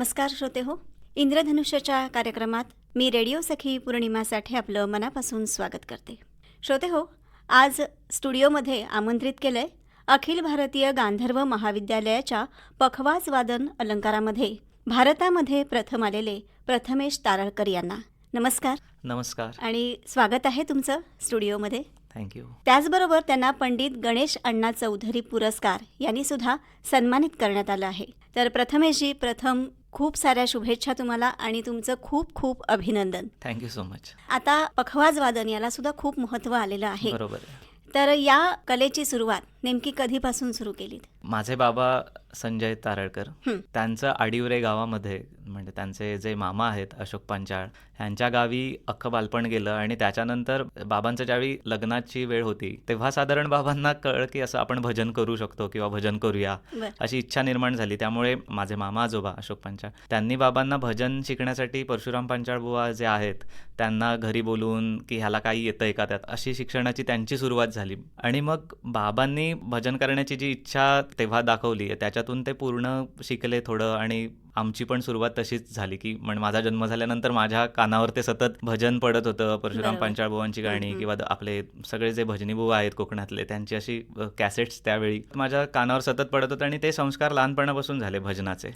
नमस्कार श्रोते हो इंद्रधनुष्याच्या कार्यक्रमात मी रेडिओ सखी पौर्णिमासाठी आपलं मनापासून स्वागत करते. श्रोते हो आज स्टुडिओमध्ये आमंत्रित केलंय अखिल भारतीय गांधर्व महाविद्यालयाच्या पखवाज वादन अलंकारामध्ये भारतामध्ये प्रथम आलेले प्रथमेश तारळकर यांना. नमस्कार. नमस्कार. आणि स्वागत आहे तुमचं स्टुडिओमध्ये. थँक्यू त्याचबरोबर त्यांना पंडित गणेश अण्णा चौधरी पुरस्कार यांनी सुद्धा सन्मानित करण्यात आलं आहे. तर प्रथमेशजी प्रथम खूप साऱ्या शुभेच्छा तुम्हाला आणि तुमचं खूप खूप अभिनंदन. थँक्यू सो मच आता पखवाज वादन याला सुद्धा खूप महत्त्व आलेलं आहे. बरोबर आहे. तर या कलेची सुरुवात नेमकी कधीपासून सुरू केलीत? माझे बाबा संजय तारळकर. त्यांचं आडिवरे गावामध्ये म्हणजे त्यांचे जे मामा आहेत अशोक पंचाळ यांच्या गावी अख्खं बालपण गेलं आणि त्याच्यानंतर बाबांचं ज्यावेळी लग्नाची वेळ होती तेव्हा साधारण बाबांना कळ की असं आपण भजन करू शकतो किंवा भजन करूया अशी इच्छा निर्माण झाली. त्यामुळे माझे मामा आजोबा अशोक पंचाळ त्यांनी बाबांना भजन शिकण्यासाठी परशुराम पंचाळ बुवा जे आहेत त्यांना घरी बोलवून की ह्याला काही येतंय का त्यात अशी शिक्षणाची त्यांची सुरुवात झाली. आणि मग बाबांनी भजन करण्याची जी इच्छा तेव्हा दाखवली त्याच्यातून ते पूर्ण शिकले थोडं आणि आमची पण सुरुवात तशीच झाली की म्हणजे माझा जन्म झाल्यानंतर माझ्या कानावर ते सतत भजन पडत होतं परशुराम बरोबर. पंचाळ बुवांची गाणी. किंवा आपले सगळे जे भजनी बुवा आहेत कोकणातले त्यांची अशी कॅसेट्स त्यावेळी. माझ्या कानावर सतत पडत होतं आणि ते संस्कार लहानपणापासून झाले भजनाचे.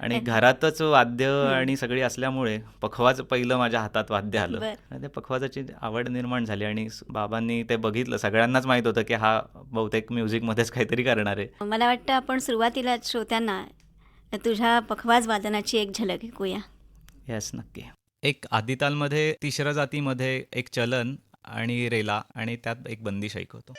आणि घरातच वाद्य आणि सगळी असल्यामुळे पखवाज पहिलं माझ्या हातात वाद्य आलं. ते पखवाजाची आवड निर्माण झाली आणि बाबांनी ते बघितलं. सगळ्यांनाच माहीत होतं की हा बहुतेक म्युझिकमध्येच काहीतरी करणार. आहे मला वाटतं आपण सुरुवातीला श्रोत्यांना तुझ्या पखवाज वादनाची एक झलक ऐकूया. येस नक्की. एक आदितालमध्ये तिसऱ्या जातीमध्ये एक चलन आणि रेला आणि त्यात एक बंदिश ऐकवतो.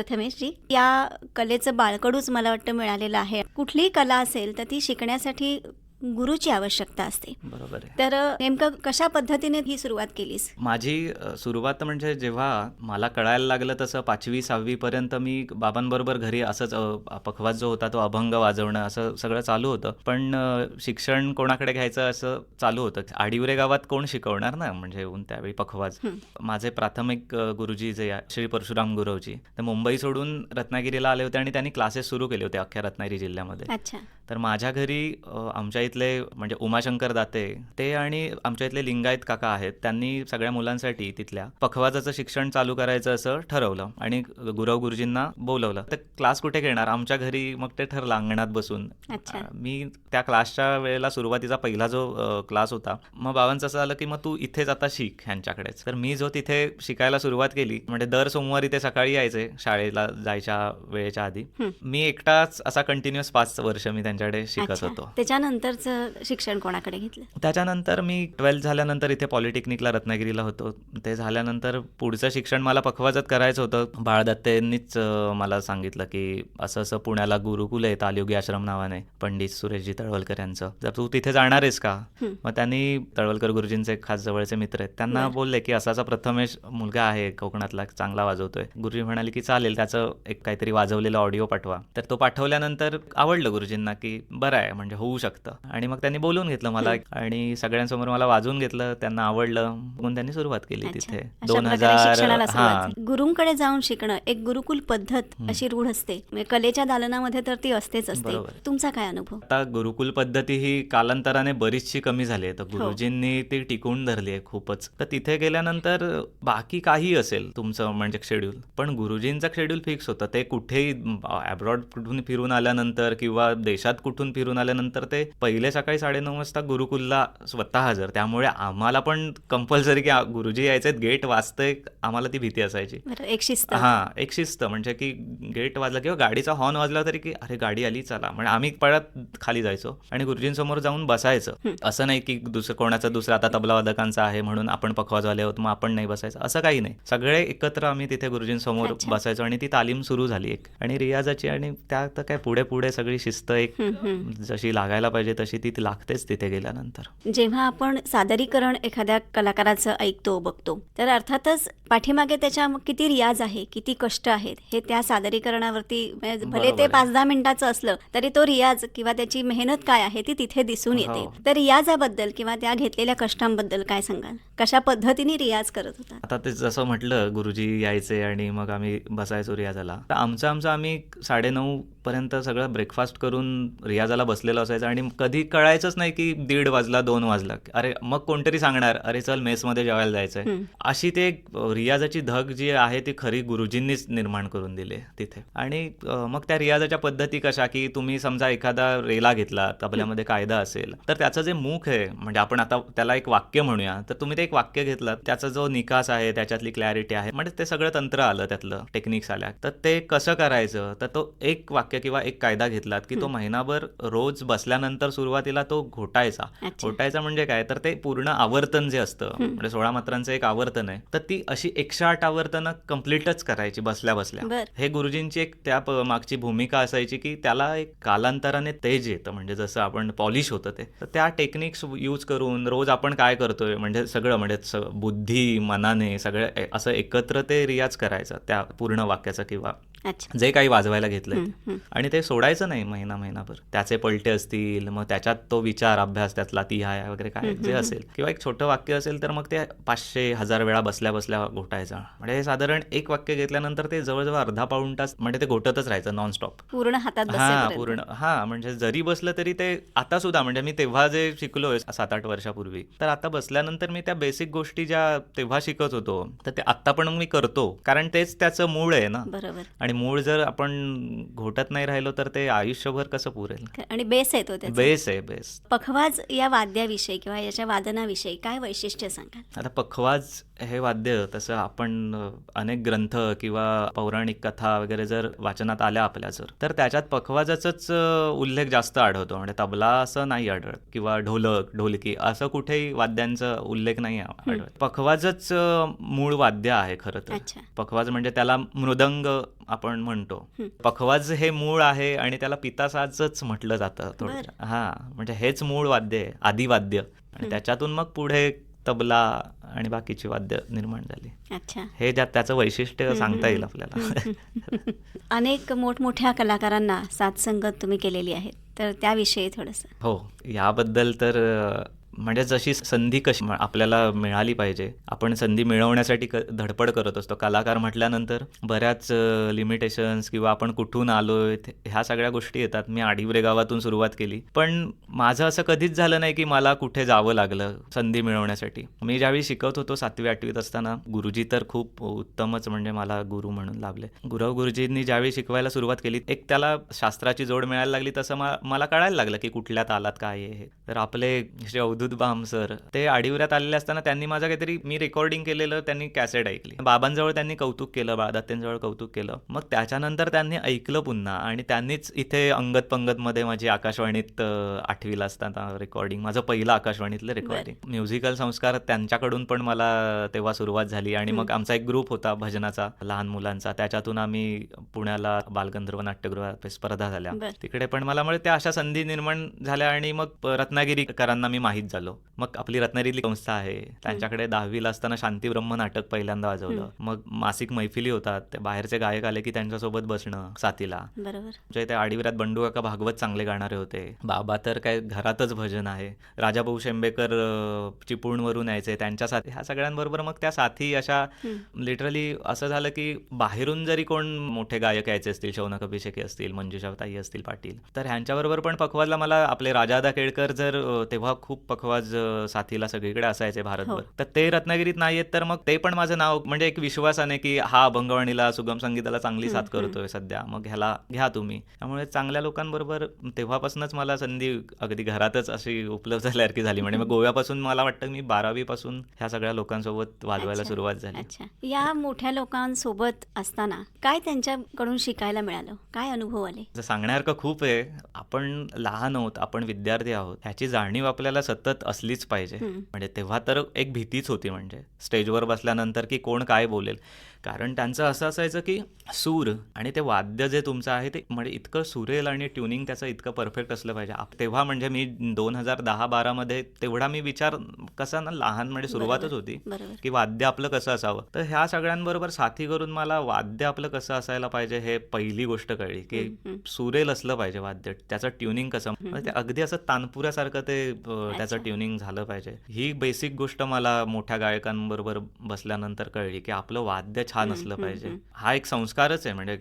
प्रथमेशजी या कलेचं बाळकडूच मला वाटतं मिळालेलं आहे. कुठलीही कला असेल तर ती शिकण्यासाठी गुरुची आवश्यकता असते. बरोबर आहे. तर नेमकं कशा पद्धतीने ही सुरुवात केलीस? माझी सुरुवात म्हणजे जेव्हा मला कळायला लागलं तसं पाचवी सहावीपर्यंत मी बाबांबरोबर घरी असंच पखवाज जो होता तो अभंग वाजवणं असं सगळं चालू होतं. पण शिक्षण कोणाकडे घ्यायचं असं चालू होतं. आडिवरे गावात कोण शिकवणार ना? म्हणजे त्यावेळी पखवाज. माझे प्राथमिक गुरुजी जे श्री परशुराम गुरुजी ते मुंबई सोडून रत्नागिरीला आले होते आणि त्यांनी क्लासेस सुरू केले होते अख्ख्या रत्नागिरी जिल्ह्यामध्ये. अच्छा. तर माझ्या घरी आमच्या इथले म्हणजे उमाशंकर दाते ते आणि आमच्या इथले लिंगायत काका आहेत त्यांनी सगळ्या मुलांसाठी तिथल्या पखवाजाचं शिक्षण चालू करायचं असं ठरवलं आणि गुरव गुरुजींना बोलवलं. तर क्लास कुठे घेणार? आमच्या घरी मग ते ठरलं अंगणात बसून. मी त्या क्लासच्या वेळेला सुरुवातीचा पहिला जो क्लास होता मग बाबांचं असं आलं की मग तू इथेच आता शिक ह्यांच्याकडेच. तर मी जो तिथे शिकायला सुरुवात केली म्हणजे दर सोमवारी ते सकाळी यायचे शाळेला जायच्या वेळेच्या आधी. मी एकटाच असा कंटिन्युअस पाच वर्ष मी त्यांच्याकडे शिकत होतो. त्याच्यानंतरचं शिक्षण कोणाकडे घेतलं? त्याच्यानंतर मी ट्वेल्थ झाल्यानंतर इथे पॉलिटेक्निकला रत्नागिरीला होतो. ते झाल्यानंतर पुढचं शिक्षण मला पखवाजात करायचं होतं. बाळ दत्तेंनीच अं, मला सांगितलं की असं असं पुण्याला गुरुकुल आहे तालयोगी आश्रम नावाने पंडित सुरेशजी तळवलकर यांचं. तर तू तिथे जाणार आहेस का. मग त्यांनी तळवलकर गुरुजींचे खास जवळचे मित्र आहेत. त्यांना. बोलले की असाचा प्रथमेश मुलगा आहे कोकणातला चांगला वाजवतोय. गुरुजी म्हणाले की चालेल त्याचं एक काहीतरी वाजवलेलं ऑडिओ पाठवा. तर तो पाठवल्यानंतर आवडलं गुरुजींना की बरं आहे म्हणजे होऊ शकतं. आणि मग त्यांनी बोलून घेतलं मला आणि सगळ्यांसमोर मला वाजवून घेतलं त्यांना आवडलं म्हणून त्यांनी सुरुवात केली. तिथे. दोन हजार हा. गुरुंकडे जाऊन शिकणं एक गुरुकुल पद्धत अशी रूढ असते. म्हणजे कलेच्या दालनामध्ये तर ती असतेच असते. तुमचा काय अनुभव? आता गुरुकुल पद्धती ही कालांतराने बरीचशी कमी झाली आहे. तर हो. गुरुजींनी ती टिकवून धरली आहे खूपच. तर तिथे गेल्यानंतर बाकी काही असेल तुमचं म्हणजे शेड्यूल पण गुरुजींचं शेड्यूल फिक्स होतं. ते कुठेही अब्रॉड कुठून फिरून आल्यानंतर किंवा देशात कुठून फिरून आल्यानंतर ते पहिले सकाळी साडेनऊ वाजता गुरुकुलला स्वतः हजर. त्यामुळे आम्हाला पण कंपल्सरी की गुरुजी यायचे गेट वाजतंय आम्हाला ती भीती असायची. एक शिस्त. हा एक शिस्त. म्हणजे की गेट वाजला किंवा गाडीचा हॉर्न वाजला तरी की अरे गाडी आली चला. म्हणजे आम्ही पळत खाली जायचो आणि गुरुजींसमोर जाऊन बसायचं. असं नाही की दुसरं कोणाचं दुसरं आता तबलावादकांचं आहे म्हणून आपण पखवाजवाले आहोत मग आपण नाही बसायचं. असं काही नाही. सगळे एकत्र आम्ही तिथे गुरुजींसमोर. बसायचो आणि ती तालीम सुरू झाली एक. आणि रियाजाची आणि त्या तर काय पुढे पुढे सगळी शिस्त एक. जशी लागायला पाहिजे तशी ती लागतेच तिथे गेल्यानंतर. जेव्हा आपण सादरीकरण एखाद्या कलाकाराचं ऐकतो बघतो तर अर्थातच पाठीमागे त्याच्या किती रियाज आहे किती कष्ट आहेत हे त्या सादरीकरणावरती म्हणजे भले ते. पाच दहा मिनिटाचं असलं तरी तो रियाज किंवा त्याची मेहनत काय आहे ती तिथे दिसून येते. हो. तर रियाजाबद्दल किंवा त्या घेतलेल्या कष्टांबद्दल काय सांगाल? कशा पद्धतीने रियाज करत होता? आता ते जसं म्हटलं गुरुजी यायचे आणि मग आम्ही बसायचो रियाजाला. तर आमचं आमचं आम्ही साडेनऊ पर्यंत सगळं ब्रेकफास्ट करून रियाजाला बसलेलो असायचं आणि कधी कळायचंच नाही की दीड वाजला दोन वाजला. अरे मग कोणतरी सांगणार अरे चल मेसमध्ये जेवायला जायचंय. अशी ते रियाजाची धग जी आहे ती खरी गुरुजींनीच निर्माण करून दिली तिथे. आणि मग त्या रियाजाच्या पद्धती कशा की तुम्ही समजा एखादा रेला घेतला तबल्यामध्ये कायदा असेल तर त्याचं जे मुख आहे म्हणजे आपण आता त्याला एक वाक्य म्हणूया तर तुम्ही ते एक वाक्य घेतलं त्याचा जो निकास आहे त्याच्यातली क्लॅरिटी आहे म्हणजे ते सगळं तंत्र आलं त्यातलं टेक्निक्स आल्या. तर ते कसं करायचं? तर तो एक वाक्य किंवा एक कायदा घेतलात की तो महिनाभर रोज बसल्यानंतर सुरुवातीला तो घोटायचा. घोटायचा म्हणजे काय? तर ते पूर्ण आवर्तन जे असतं म्हणजे सोळा मात्रांचं एक आवर्तन आहे तर ती अशी एकशे आठ आवर्तनं कम्प्लीटच करायची बसल्या बसल्या. हे गुरुजींची एक त्या मागची भूमिका असायची की त्याला एक कालांतराने तेज येतं. म्हणजे जसं आपण पॉलिश होतं ते. तर त्या टेक्निक्स यूज करून रोज आपण काय करतोय? म्हणजे सगळं म्हणजे बुद्धी मनाने सगळं असं एकत्र ते रियाज करायचं त्या पूर्ण वाक्याचं किंवा जे काही वाजवायला घेतलंय. आणि ते सोडायचं नाही महिना महिनाभर. त्याचे पलटे असतील मग त्याच्यात तो विचार अभ्यास त्यातला ती हाय वगैरे काय जे असेल. किंवा एक छोटं वाक्य असेल तर मग ते पाचशे हजार वेळा बसल्या बसल्या घोटायचं. म्हणजे हे साधारण एक वाक्य घेतल्यानंतर ते जवळजवळ अर्धा पाऊण तास म्हणजे ते घोटतच राहायचं नॉनस्टॉप पूर्ण हातात हा. पूर्ण हा म्हणजे जरी बसलं तरी ते आता सुद्धा म्हणजे मी तेव्हा जे शिकलोय सात आठ वर्षापूर्वी तर आता बसल्यानंतर मी त्या बेसिक गोष्टी ज्या तेव्हा शिकत होतो तर ते आता पण मी करतो. कारण तेच त्याचं मूळ आहे ना. बरोबर. आणि मूळ जर आपण घोटत नाही राहिलो तर ते आयुष्यभर कसं पुरेल? आणि बेस आहे तो त्याचा. बेस आहे बेस. पखवाज या वाद्याविषयी किंवा याच्या वादनाविषयी काय वैशिष्ट्य सांगाल? आता पखवाज हे वाद्य तसं आपण अनेक ग्रंथ किंवा पौराणिक कथा वगैरे जर वाचनात आल्या आपल्या जर तर त्याच्यात पखवाजाचाच उल्लेख जास्त आढळतो. म्हणजे तबला असं नाही आढळत किंवा ढोलक ढोलकी असं कुठेही वाद्यांचा उल्लेख नाही आढळत. पखवाजच मूळ वाद्य आहे खरं तर. पखवाज म्हणजे त्याला मृदंग आपण म्हणतो. पखवाज हे मूळ आहे आणि त्याला पितासाजच म्हटलं जातं थोडं हा म्हणजे हेच मूळ वाद्य आहे आदिवाद्य. आणि त्याच्यातून मग पुढे तबला आणि बाकीची वाद्य निर्माण झाली. अच्छा. हे ज्यात त्याचं वैशिष्ट्य सांगता येईल आपल्याला. अनेक मोठमोठ्या कलाकारांना साथसंगत तुम्ही केलेली आहे. तर त्याविषयी थोडंसं. हो याबद्दल तर म्हणजे जशी संधी कशी म- आपल्याला मिळाली पाहिजे आपण संधी मिळवण्यासाठी क धडपड करत असतो. कलाकार म्हटल्यानंतर बऱ्याच लिमिटेशन्स किंवा आपण कुठून आलो ह्या सगळ्या गोष्टी येतात. मी आडिवरे गावातून सुरुवात केली. पण माझं असं कधीच झालं नाही की मला कुठे जावं लागलं संधी मिळवण्यासाठी. मी ज्यावेळी शिकवत होतो सातवी आठवीत असताना गुरुजी तर खूप उत्तमच म्हणजे मला गुरु म्हणून लाभले गुरव गुरुजींनी ज्यावेळी शिकवायला सुरुवात केली एक त्याला शास्त्राची जोड मिळायला लागली तसं मा- मला कळायला लागलं की कुठल्या तालात काय आहे हे. तर आपले श्री अवधूत बाम सर ते आडिवऱ्यात आलेले असताना त्यांनी माझं काहीतरी मी रेकॉर्डिंग केलेलं त्यांनी कॅसेट ऐकली. बाबांजवळ त्यांनी कौतुक केलं बा दत्तांजवळ कौतुक केलं. मग त्याच्यानंतर त्यांनी ऐकलं पुन्हा आणि त्यांनीच इथे अंगत पंगतमध्ये माझी आकाशवाणीत आठवीला असताना रेकॉर्डिंग माझं पहिलं आकाशवाणीतलं रेकॉर्डिंग म्युझिकल संस्कार त्यांच्याकडून पण मला तेव्हा सुरुवात झाली आणि मग आमचा एक ग्रुप होता भजनाचा लहान मुलांचा. त्याच्यातून आम्ही पुण्याला बालगंधर्व नाट्यगृहात स्पर्धा झाल्या. तिकडे पण मला म्हणजे त्या अशा संधी निर्माण झाल्या आणि मग रत्नागिरीकरांना मी माहीत झालो मग आपली रत्नागिरीतली संस्था आहे. त्यांच्याकडे दहावीला असताना शांती ब्रह्म नाटक पहिल्यांदा वाजवलं. मग मासिक मैफिली होतात. ते बाहेरचे गायक आले की त्यांच्यासोबत बसणं साथीला. बरोबर. म्हणजे ते आडिवऱ्यात बंडू काका भागवत चांगले गाणारे होते. बाबा तर काय घरातच भजन आहे. राजाभाऊ शेंबेकर चिपळूणवरून यायचे. त्यांच्या साथी ह्या सगळ्यांबरोबर मग त्या साथी अशा लिटरली असं झालं की बाहेरून जरी कोण मोठे गायक यायचे असतील शौनक अभिषेकी असतील मंजुषाताई असतील पाटील तर ह्यांच्याबरोबर पण पखवाजला मला आपले राजादा केळकर जर तेव्हा खूप पखवाज साथीला सगळीकडे असायचे भारतभर. हो. तर ते रत्नागिरीत नाही आहेत तर मग ते पण माझं नाव म्हणजे एक विश्वासाने की हा अभंगवाणीला सुगम संगीताला चांगली साथ करतोय सध्या. मग ह्याला घ्या तुम्ही. त्यामुळे चांगल्या लोकांबरोबर तेव्हापासूनच मला संधी अगदी घरातच अशी उपलब्ध झाल्यासारखी झाली. म्हणजे मग गोव्यापासून मला वाटतं मी बारावी पासून ह्या सगळ्या लोकांसोबत वाजवायला. सुरुवात झाली. या मोठ्या लोकांसोबत असताना काय त्यांच्याकडून शिकायला मिळालं? काय अनुभव आले? सांगण्यासारखं खूप आहे. आपण लहान आहोत आपण विद्यार्थी आहोत. ह्याची जाणीव आपल्याला सतत असलीच पाहिजे. म्हणजे तेव्हा तर एक भीतीच होती म्हणजे. स्टेजवर बसल्यानंतर की कोण काय बोलेल. कारण त्यांचं असं असायचं की सूर आणि ते वाद्य जे तुमचं आहे ते म्हणजे इतकं सुरेल आणि ट्युनिंग त्याचं इतकं परफेक्ट असलं पाहिजे. तेव्हा म्हणजे मी दोन हजार दहा बारामध्ये तेवढा मी विचार कसा ना लहान म्हणजे सुरुवातच होती की वाद्य आपलं कसं असावं. तर ह्या सगळ्यांबरोबर साथी करून मला वाद्य आपलं कसं असायला पाहिजे हे पहिली गोष्ट कळली की. सुरेल असलं पाहिजे वाद्य. त्याचं ट्युनिंग कसं म्हणजे ते अगदी असं तानपुऱ्यासारखं ते त्याचं. ट्युनिंग झालं पाहिजे. ही बेसिक गोष्ट मला मोठ्या गायकांबरोबर बसल्यानंतर कळली की आपलं वाद्य छान असलं पाहिजे. हा एक संस्कारच आहे. म्हणजे.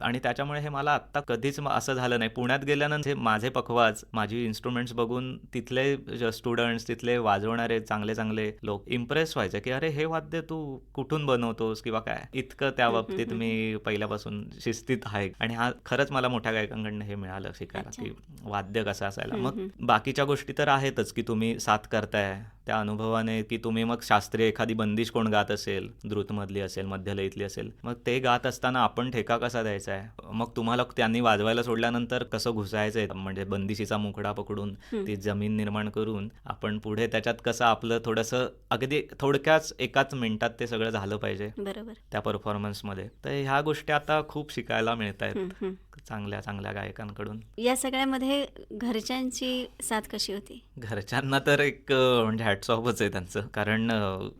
आणि त्याच्यामुळे हे मला आत्ता कधीच असं झालं नाही. पुण्यात गेल्यानंतर माझे पखवाज माझी इन्स्ट्रुमेंट्स बघून तिथले स्टुडंट्स तिथले वाजवणारे चांगले चांगले लोक इम्प्रेस व्हायचे की अरे हे वाद्य तू कुठून बनवतोस किंवा काय? इतकं त्या बाबतीत मी पहिल्यापासून शिस्तीत आहे. आणि हा खरंच मला मोठ्या गायकांकडनं हे मिळालं शिकायला. की वाद्य कसं असायला. मग बाकीच्या गोष्टी तर आहेतच की तुम्ही साथ करताय त्या अनुभवाने की तुम्ही मग शास्त्रीय एखादी बंदिश कोण गात असेल द्रुतमधली असेल मध्यलयीतली असेल मग ते गात असताना आपण ठेका कसा द्यायचा आहे? मग तुम्हाला त्यांनी वाजवायला सोडल्यानंतर कसं घुसायचंय? म्हणजे बंदिशीचा मुखडा पकडून ती जमीन निर्माण करून आपण पुढे त्याच्यात कसं आपलं थोडंसं अगदी थोडक्याच एकाच मिनिटात ते सगळं झालं पाहिजे बरोबर. त्या परफॉर्मन्समध्ये तर ह्या गोष्टी आता खूप शिकायला मिळत आहेत. चांगल्या चांगल्या गायकांकडून. या सगळ्यामध्ये घरच्यांची साथ कशी होती? घरच्यांना तर एक म्हणजे हॅट्स ऑफच आहे त्यांचं. कारण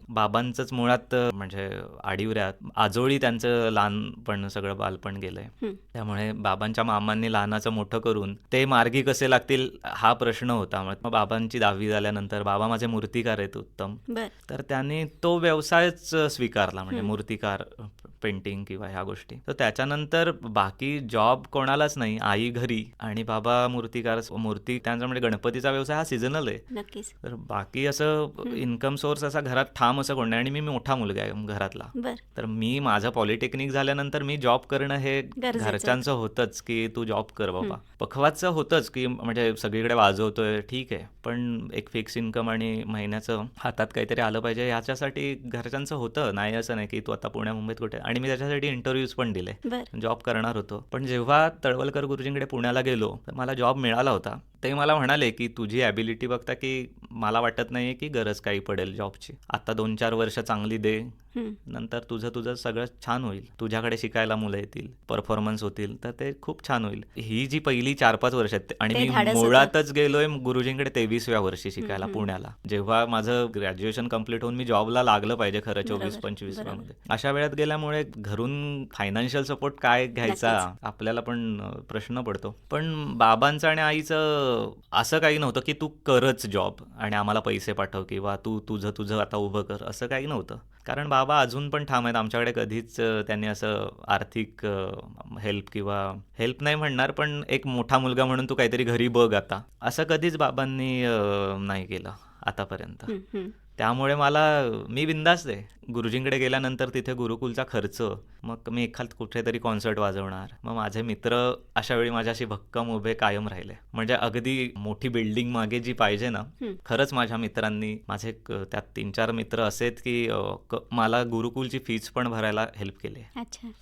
बाबांचंच मुळात म्हणजे आडिवऱ्यात आजोळी त्यांचं लहानपण सगळं बालपण गेलंय. त्यामुळे बाबांच्या मामांनी लहानाचं मोठं करून ते मार्गी कसे लागतील हा प्रश्न होता. मग बाबांची दहावी झाल्यानंतर बाबा माझे मूर्तिकार आहेत उत्तम. तर त्यांनी तो व्यवसायच स्वीकारला. म्हणजे मूर्तिकार पेंटिंग किंवा ह्या गोष्टी. तर त्याच्यानंतर बाकी जॉब कोणालाच नाही आई घरी आणि बाबा मूर्तिकार मूर्ती त्यांचा म्हणजे गणपतीचा व्यवसाय हा सिझनल आहे. नक्कीच. तर बाकी असं इन्कम सोर्स असा घरात ठाम असं कोण नाही आणि मी मोठा मुलगा आहे घरातला. तर मी माझं पॉलिटेक्निक झाल्यानंतर मी जॉब करणं हे. घरच्यांचं होतंच की तू जॉब कर बाबा. पखवाजचं होतंच की म्हणजे सगळीकडे वाजवतोय ठीक आहे. पण एक फिक्स इन्कम आणि महिन्याचं हातात काहीतरी आलं पाहिजे ह्याच्यासाठी घरच्यांचं होतं. नाही असं नाही की तू आता पुण्या मुंबईत कुठे आणि मी त्याच्यासाठी इंटरव्ह्यूज पण दिले. जॉब करणार होतो. पण जेव्हा तळवलकर गुरुजींकडे पुण्याला गेलो तर मला जॉब मिळाला होता. ते मला म्हणाले की तुझी ॲबिलिटी बघता की मला वाटत नाही की गरज काही पडेल जॉबची आता दोन चार वर्ष चांगली दे. नंतर तुझं तुझं सगळं छान होईल तुझ्याकडे शिकायला मुलं येतील परफॉर्मन्स होतील तर ते खूप छान होईल ही जी पहिली चार पाच वर्ष आहेत आणि मी. मुळातच गेलोय गुरुजींकडे तेवीसव्या वर्षी शिकायला. पुण्याला जेव्हा माझं ग्रॅज्युएशन कंप्लीट होऊन मी जॉबला लागलं पाहिजे खरं चोवीस पंचवीस. मध्ये अशा वेळात गेल्यामुळे घरून फायनान्शियल सपोर्ट काय घ्यायचा. आपल्याला पण प्रश्न पडतो पण बाबांचं आणि आईचं असं काही नव्हतं की तू करच जॉब आणि आम्हाला पैसे पाठव किंवा तू तुझं तुझं आता उभं कर असं काही नव्हतं. कारण बाबा अजून पण ठाम आहेत. आमच्याकडे कधीच त्यांनी असं आर्थिक हेल्प किंवा हेल्प नाही म्हणणार पण एक मोठा मुलगा म्हणून तू काहीतरी घरी बघ आता. असं कधीच बाबांनी नाही केलं आतापर्यंत. त्यामुळे मला मी बिंदास्त आहे. गुरुजींकडे गेल्यानंतर तिथे गुरुकुलचा खर्च मग मी एखाद कुठेतरी कॉन्सर्ट वाजवणार. मग माझे मित्र अशा वेळी माझ्याशी भक्कम उभे कायम राहिले. म्हणजे अगदी मोठी बिल्डिंग मागे जी पाहिजे ना. खरंच माझ्या मित्रांनी माझे त्यात तीन चार मित्र असेत की मला गुरुकुलची फीज पण भरायला हेल्प केली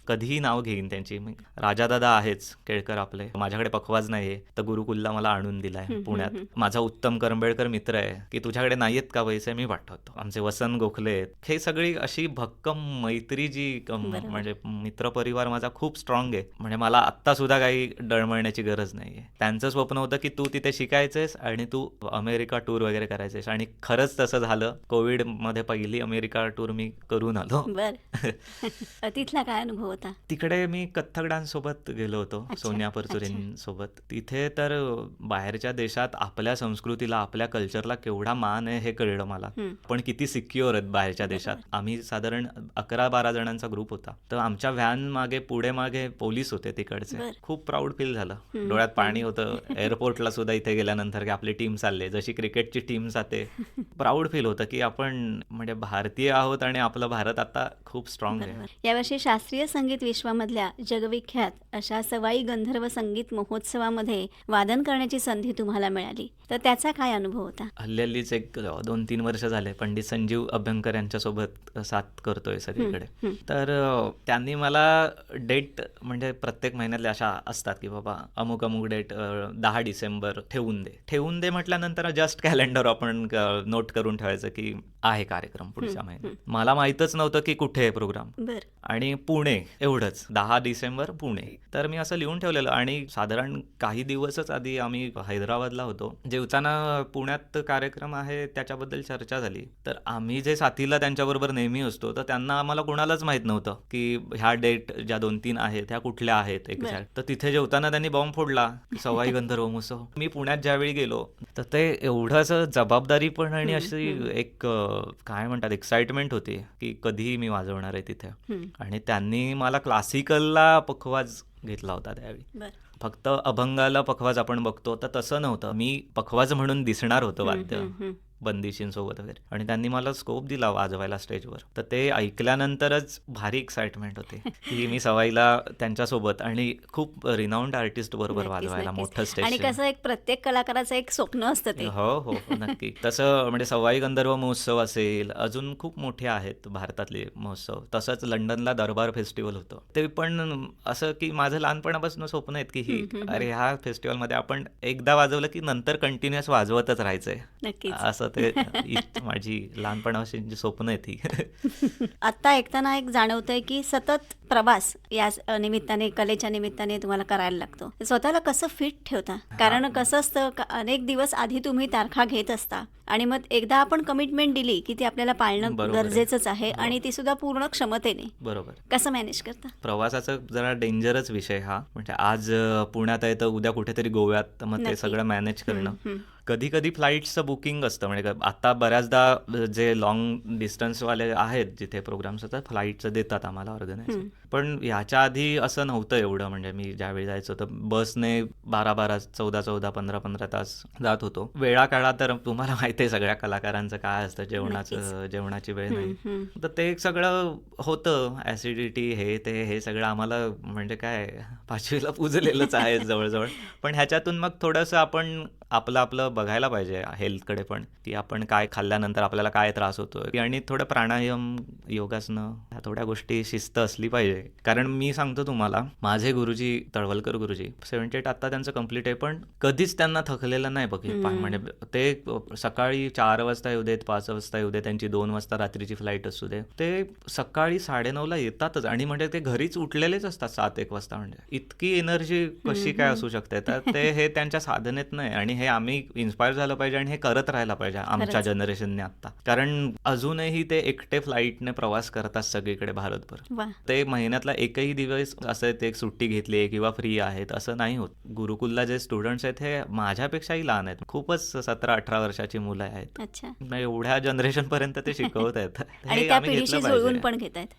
कधीही नाव घेईन त्यांची. राजादादा आहेच केळकर आपले. माझ्याकडे पखवाज नाहीये. तर गुरुकुलला मला आणून दिलाय पुण्यात. माझा उत्तम करंबेळकर मित्र आहे की तुझ्याकडे नाहीयेत का पैसे? मी पाठवतो आमचे वसंत गोखले. हे सगळी अशी भक्कम मैत्री जी. म्हणजे मित्र परिवार माझा खूप स्ट्रॉंग आहे. म्हणजे मला आत्ता सुद्धा काही डळमळण्याची गरज नाहीये. त्यांचं स्वप्न होतं की तू तिथे शिकायचंयस आणि तू अमेरिका टूर वगैरे करायचंयस आणि खरंच तसं झालं. कोविडमध्ये पहिली अमेरिका टूर मी करून आलो. तिथला काय अनुभव होता? तिकडे मी कथ्थक डान्स सोबत गेलो होतो. सोनिया सोबत तिथे तर बाहेरच्या देशात आपल्या संस्कृतीला आपल्या कल्चरला केवढा मान आहे हे कळलं मला. पण किती सिक्युअर आहेत बाहेरच्या देशात. आम्ही साधारण अकरा बारा जणांचा ग्रुप होता. तर आमच्या व्हॅन मागे पुढे मागे पोलीस होते तिकडचे. खूप प्राऊड फील झालं. डोळ्यात पाणी होतं. एअरपोर्टला सुद्धा इथे गेल्यानंतर की आपली टीम चालले. जशी क्रिकेटची टीम जाते. प्राऊड फील होतं की आपण म्हणजे भारतीय आहोत आणि आपलं भारत आता खूप स्ट्रॉंग आहे. यावर्षी शास्त्रीय संगीत विश्वामधल्या जगविख्यात अशा सवाई गंधर्व संगीत महोत्सवामध्ये वादन करण्याची संधी तुम्हाला मिळाली. तर त्याचा काय अनुभव होता? हल्ली हल्लीच एक दोन तीन वर्ष झाले पंडित संजीव अभ्यंकर यांच्यासोबत साथ करतोय सगळीकडे. तर त्यांनी मला डेट म्हणजे प्रत्येक महिन्यातल्या अशा असतात की बाबा अमुक अमुक डेट दहा डिसेंबर ठेवून दे. ठेवून दे म्हटल्यानंतर जस्ट कॅलेंडर आपण नोट करून ठेवायचं की आहे कार्यक्रम पुढच्या महिन्यात. मला माहीतच नव्हतं की कुठे आहे प्रोग्राम. आणि पुणे एवढंच. दहा डिसेंबर पुणे. तर मी असं लिहून ठेवलेलं आणि साधारण काही दिवसच आधी आम्ही हैदराबादला होतो. जेवताना पुण्यात कार्यक्रम आहे त्याच्याबद्दल चर्चा झाली. तर आम्ही जे साथीला त्यांच्याबरोबर नेहमी असतो तर त्यांना आम्हाला कोणालाच माहीत नव्हतं की ह्या डेट ज्या दोन तीन आहेत ह्या कुठल्या आहेत एक बरं. तर तिथे जेवताना त्यांनी बॉम्ब फोडला. सवाई गंधर्व महोत्सव मी पुण्यात ज्यावेळी गेलो तर ते एवढं असं जबाबदारी पण आणि अशी. एक काय म्हणतात एक्साइटमेंट होती की कधीही मी वाजवणार आहे तिथे. आणि त्यांनी मला क्लासिकलला पखवाज घेतला होता त्यावेळी. फक्त अभंगाला पखवाज आपण बघतो तर तसं नव्हतं. मी पखवाज म्हणून दिसणार होतो वाद्य. बंदिशींसोबत वगैरे. आणि त्यांनी मला स्कोप दिला वाजवायला स्टेजवर तर ते ऐकल्यानंतरच भारी एक्साइटमेंट होते. की मी सवाईला त्यांच्यासोबत आणि खूप रिनाऊंड आर्टिस्ट बरोबर वाजवायला. मोठं आणि स्टेज कसं एक प्रत्येक कलाकाराचं एक स्वप्न असतं ते. हो हो हो, नक्की. तसं म्हणजे सवाई गंधर्व महोत्सव असेल अजून खूप मोठे आहेत भारतातले महोत्सव. तसंच लंडनला दरबार फेस्टिवल होतं. ते पण असं की माझं लहानपणापासून स्वप्न आहेत की ही अरे ह्या फेस्टिवलमध्ये आपण एकदा वाजवलं की नंतर कंटिन्युअस वाजवतच राहायचंय. नक्कीच. असं ते माझी लहानपणापासून जी स्वप्न आहे ती. आत्ता ऐकताना एक जाणवतंय की सतत प्रवास या निमित्ताने कलेच्या निमित्ताने तुम्हाला करायला लागतो. स्वतःला कसं फिट ठेवता? कारण कसं असतं अनेक दिवस आधी तुम्ही तारखा घेत असता आणि मग एकदा आपण कमिटमेंट दिली की ती आपल्याला पाळणं. गरजेचंच आहे आणि ती सुद्धा पूर्ण क्षमतेने. बरोबर. कसं मॅनेज करता? प्रवासाचा जरा डेंजरच विषय हा. म्हणजे आज पुण्यात आहे तर उद्या कुठेतरी गोव्यात मग ते. सगळं मॅनेज करणं. कधी कधी फ्लाईट्सचं बुकिंग असतं. म्हणजे आता बऱ्याचदा जे लॉंग डिस्टन्सवाले आहेत जिथे प्रोग्राम्स होतात फ्लाईटचं देतात आम्हाला ऑर्गनायझर हम्म. पण ह्याच्या आधी असं नव्हतं एवढं. म्हणजे मी ज्यावेळी जायचो तर बसने बारा बारा चौदा चौदा पंधरा पंधरा तास जात होतो. वेळा काळात तर तुम्हाला माहिती आहे सगळ्या कलाकारांचं काय असतं जेवणाचं जेवणाची वेळ नाही. तर ते सगळं होतं. ॲसिडिटी हे ते हे सगळं आम्हाला म्हणजे काय पाचवीला पुजलेलंच आहे जवळजवळ. पण ह्याच्यातून मग थोडंसं आपण आपलं आपलं बघायला पाहिजे हेल्थकडे पण की आपण काय खाल्ल्यानंतर आपल्याला काय त्रास होतोय. आणि थोडं प्राणायाम योगासनं ह्या थोड्या गोष्टी शिस्त असली पाहिजे. कारण मी सांगतो तुम्हाला माझे गुरुजी तळवलकर गुरुजी सेव्हन्टी एट आता त्यांचं कंप्लीट आहे पण कधीच त्यांना थकलेलं नाही बघ. म्हणजे ते सकाळी चार वाजता येऊ देत पाच वाजता येऊ दे त्यांची दोन वाजता रात्रीची फ्लाईट असू दे. ते सकाळी साडेनऊला येतातच. आणि म्हणजे ते घरीच उठलेलेच असतात सात एक वाजता. म्हणजे इतकी एनर्जी कशी काय असू शकते? तर ते हे त्यांच्या साधनेत नाही. आणि हे आम्ही इन्स्पायर झालं पाहिजे आणि हे करत राहायला पाहिजे आमच्या. जनरेशनने आता कारण अजूनही ते एकटे फ्लाईटने प्रवास करतात सगळीकडे भारतभर. ते महिन्यातला एकही दिवस असं ते एक सुट्टी घेतली किंवा फ्री आहेत असं नाही होत. गुरुकुलला जे स्टुडंट्स आहेत हे माझ्यापेक्षाही लहान आहेत. खूपच सतरा अठरा वर्षाची मुलं आहेत. एवढ्या जनरेशन पर्यंत ते शिकवत आहेत.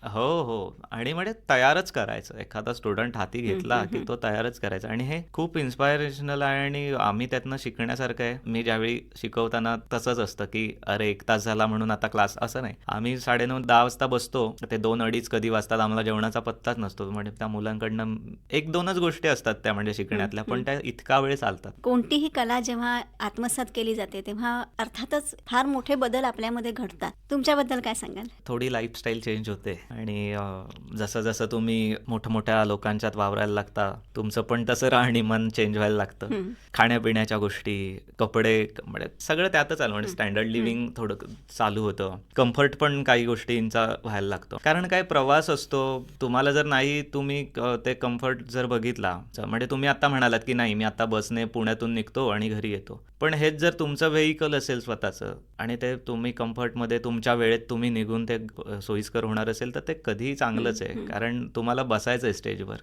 हो हो आणि म्हणजे तयारच करायचं. एखादा स्टुडंट हाती घेतला की तो तयारच करायचा. आणि हे खूप इन्स्पायरेशनल आहे आणि आम्ही त्यातनं शिकण्यासारखं आहे. मी ज्यावेळी शिकवताना तसंच असतं की अरे एक तास झाला म्हणून आता क्लास. असं नाही. आम्ही साडेनऊ दहा वाजता बसतो. ते दोन अडीच कधी वाजतात आम्हाला जेवणाचा पत्ताच नसतो. म्हणजे त्या मुलांकडनं एक दोनच गोष्टी असतात त्या म्हणजे शिकण्यातल्या पण त्या इतका वेळ चालतात. कोणतीही कला जेव्हा आत्मसात केली जाते तेव्हा अर्थातच फार मोठे बदल आपल्यामध्ये घडतात. तुमच्याबद्दल काय सांगाल? थोडी लाईफस्टाईल चेंज होते. आणि जसं जसं तुम्ही मोठमोठ्या लोकांच्यात वावरायला लागता तुमचं पण तसं राहणीमान चेंज व्हायला लागतं. खाण्यापिण्याच्या गोष्टी कपडे म्हणजे सगळं त्यातच आलं. म्हणजे स्टँडर्ड लिव्हिंग थोडं चालू होतं. कम्फर्ट पण काही गोष्टींचा व्हायला लागतो. कारण काय प्रवास असतो तुम्हाला जर नाही तुम्ही ते कम्फर्ट जर बघितला म्हणजे तुम्ही आता म्हणालात की नाही मी आता बसने पुण्यातून निघतो आणि घरी येतो. पण हेच जर तुमचं व्हेकल असेल स्वतःचं आणि ते तुम्ही कम्फर्टमध्ये तुमच्या वेळेत तुम्ही निघून ते सोयीस्कर होणार असेल तर ते कधीही चांगलंच आहे. कारण तुम्हाला बसायचं आहे स्टेजवर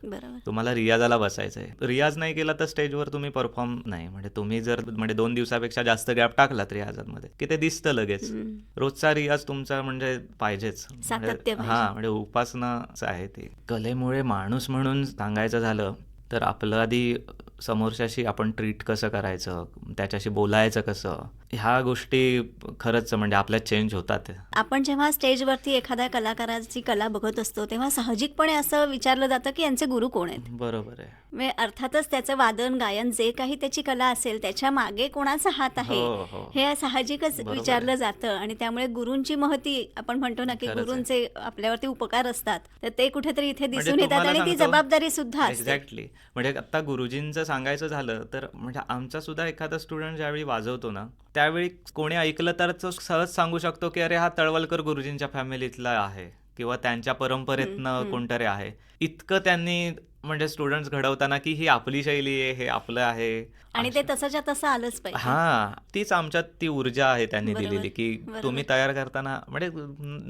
तुम्हाला रियाजाला बसायचं आहे रियाज नाही केला तर स्टेजवर तुम्ही परफॉर्म नाही. म्हणजे तुम्ही जर म्हणजे दोन दिवसापेक्षा जास्त गॅप टाकलात रियाजामध्ये की ते दिसतं लगेच. रोजचा रियाज तुमचा म्हणजे पाहिजेच. म्हणजे-. हा म्हणजे उपासनाच आहे ती. कलेमुळे माणूस म्हणून सांगायचं झालं तर आपलं आधी समोरच्याशी आपण ट्रीट कसं करायचं? त्याच्याशी बोलायचं कसं? ह्या गोष्टी खरंच म्हणजे आपल्यात चेंज होतात. आपण जेव्हा स्टेजवरती एखाद्या कलाकाराची कला बघत असतो तेव्हा साहजिकपणे असं विचारलं जातं की यांचे गुरु कोण आहेत? बरोबर आहे. म्हणजे अर्थातच त्याचं वादन गायन जे काही त्याची कला असेल त्याच्यामागे कोणाचा हात आहे? हो, हो. हे साहजिकच विचारलं जातं आणि त्यामुळे गुरुंची महती आपण म्हणतो ना की. गुरुंचे आपल्यावरती उपकार असतात तर ते कुठेतरी इथे म्हणजे दिसून येतात आणि ती जबाबदारी सुद्धा एक्झॅक्टली म्हणजे आता गुरुजींचं सांगायचं झालं तर म्हणजे आमचा सुद्धा एखादा स्टुडंट ज्यावेळी वाजवतो ना त्यावेळी कोणी ऐकलं तर तो सहज सांगू शकतो की अरे हा तळवलकर गुरुजींच्या फॅमिलीतला आहे किंवा त्यांच्या परंपरेतनं कोणतरी आहे. इतकं त्यांनी म्हणजे स्टुडंट्स घडवताना की ही आपली शैली आहे हे आपलं आहे. आणि ते तसंच्या तसं आलंच पाहिजे. हा तीच आमच्यात ती ऊर्जा आहे त्यांनी दिलेली की. तुम्ही तयार करताना म्हणजे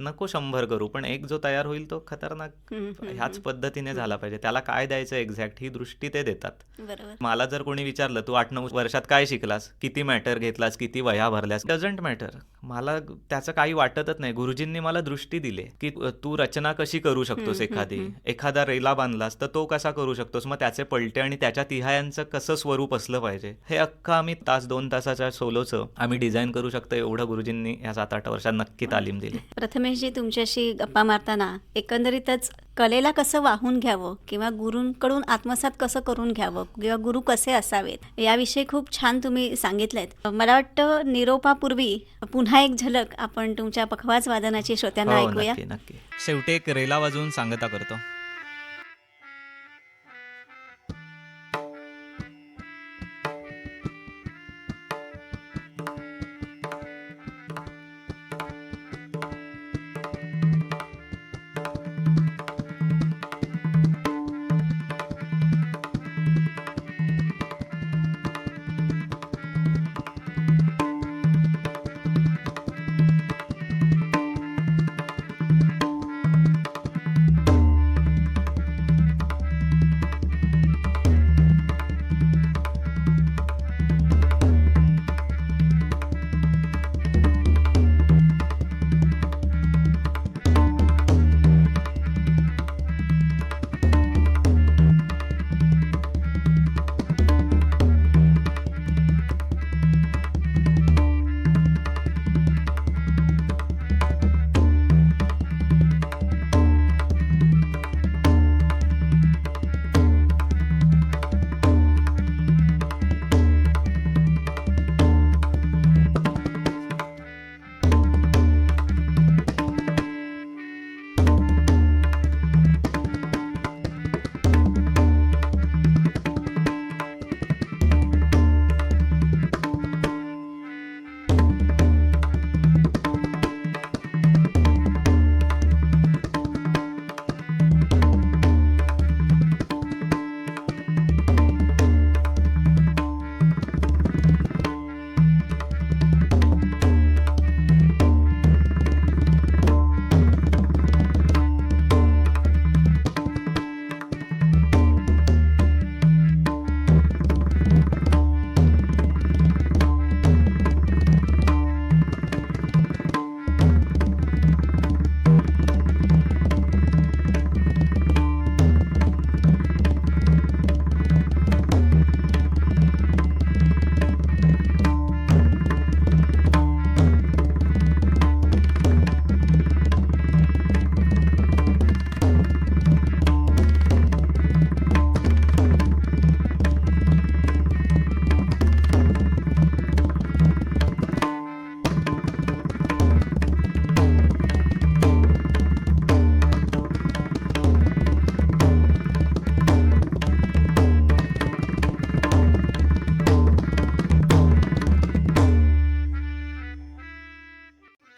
नको शंभर करू पण एक जो तयार होईल तो खतरनाक ह्याच पद्धतीने झाला पाहिजे. त्याला काय द्यायचं एक्झॅक्ट ही दृष्टी ते देतात. मला जर कोणी विचारलं तू आठ नऊ वर्षात काय शिकलास? किती मॅटर घेतलास? किती वह्या भरल्यास? डझंट मॅटर मला त्याचं काही वाटतच नाही. गुरुजींनी मला दृष्टी दिली की तू रचना कशी करू शकतोस एखादी? एखादा रेला बांधलास तर तो कसा करू शकतोस? मग त्याचे पलटे आणि त्याच्या तिहायांचं कसं स्वरूप असलं पाहिजे? हे अख्खं आम्ही तास दोन तासाच्या सोलोचं आम्ही डिझाईन करू शकतो एवढं गुरुजींनी या सात आठ वर्षात नक्की तालीम दिली. प्रथमेशजी तुमच्याशी गप्पा मारताना एकंदरीतच कलेला कसं वाहून घ्यावं किंवा गुरूंकडून आत्मसात कसं करून घ्यावं किंवा गुरु कसे असावेत याविषयी खूप छान तुम्ही सांगितलंय. मला वाटतं निरोपापूर्वी पुन्हा एक झलक आपण तुमच्या पखवाज वादनाची श्रोत्यांना हो ऐकूया. शेवटी एक रेला वाजवून सांगता करतो.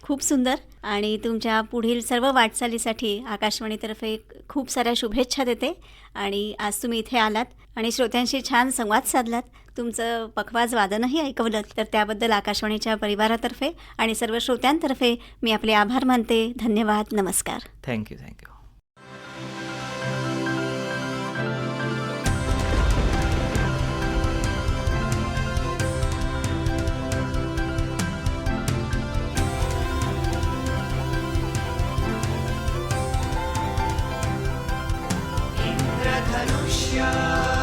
खूप सुंदर आणि तुमच्या पुढील सर्व वाटचालीसाठी आकाशवाणीतर्फे खूप साऱ्या शुभेच्छा देते आणि आज तुम्ही इथे आलात आणि श्रोत्यांशी छान संवाद साधलात. तुमचं पखवाज वादनही ऐकवलं तर त्याबद्दल आकाशवाणीच्या परिवारातर्फे आणि सर्व श्रोत्यांतर्फे मी आपले आभार मानते. धन्यवाद. नमस्कार. Thank you thank you Yeah.